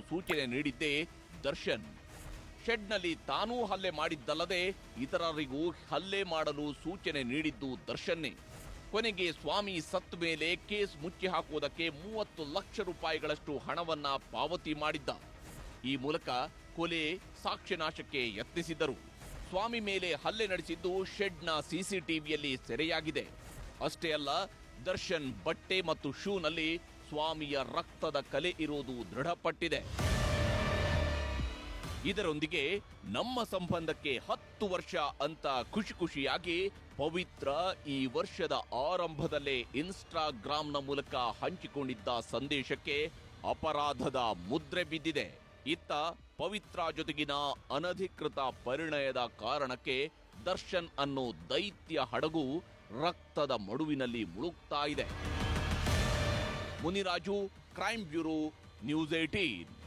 ಸೂಚನೆ ನೀಡಿದ್ದೇ ದರ್ಶನ್. ಶೆಡ್ನಲ್ಲಿ ತಾನೂ ಹಲ್ಲೆ ಮಾಡಿದ್ದಲ್ಲದೆ ಇತರರಿಗೂ ಹಲ್ಲೆ ಮಾಡಲು ಸೂಚನೆ ನೀಡಿದ್ದು ದರ್ಶನ್ನೇ. ಕೊನೆಗೆ ಸ್ವಾಮಿ ಸತ್ ಮೇಲೆ ಕೇಸ್ ಮುಚ್ಚಿ ಹಾಕುವುದಕ್ಕೆ ಮೂವತ್ತು ಲಕ್ಷ ರೂಪಾಯಿಗಳಷ್ಟು ಹಣವನ್ನ ಪಾವತಿ ಮಾಡಿದ್ದ. ಈ ಮೂಲಕ ಕೊಲೆ ಸಾಕ್ಷ್ಯನಾಶಕ್ಕೆ ಯತ್ನಿಸಿದ್ದರು. ಸ್ವಾಮಿ ಮೇಲೆ ಹಲ್ಲೆ ನಡೆಸಿದ್ದು ಶೆಡ್ನ ಸಿಸಿಟಿವಿಯಲ್ಲಿ ಸೆರೆಯಾಗಿದೆ. ಅಷ್ಟೇ ಅಲ್ಲ, ದರ್ಶನ್ ಬಟ್ಟೆ ಮತ್ತು ಶೂನಲ್ಲಿ ಸ್ವಾಮಿಯ ರಕ್ತದ ಕಲೆ ಇರುವುದು ದೃಢಪಟ್ಟಿದೆ. ಇದರೊಂದಿಗೆ ನಮ್ಮ ಸಂಬಂಧಕ್ಕೆ ಹತ್ತು ವರ್ಷ ಅಂತ ಖುಷಿ ಖುಷಿಯಾಗಿ ಪವಿತ್ರ ಈ ವರ್ಷದ ಆರಂಭದಲ್ಲೇ ಇನ್ಸ್ಟಾಗ್ರಾಂನ ಮೂಲಕ ಹಂಚಿಕೊಂಡಿದ್ದ ಸಂದೇಶಕ್ಕೆ ಅಪರಾಧದ ಮುದ್ರೆ ಬಿದ್ದಿದೆ. ಇತ್ತ ಪವಿತ್ರ ಜೊತೆಗಿನ ಅನಧಿಕೃತ ಪರಿಣಯದ ಕಾರಣಕ್ಕೆ ದರ್ಶನ್ ಅನ್ನೋ ದೈತ್ಯ ಹಡಗು ರಕ್ತದ ಮಡುವಿನಲ್ಲಿ ಮುಳುಗ್ತಾ ಇದೆ. Muniraju crime bureau news eighteen.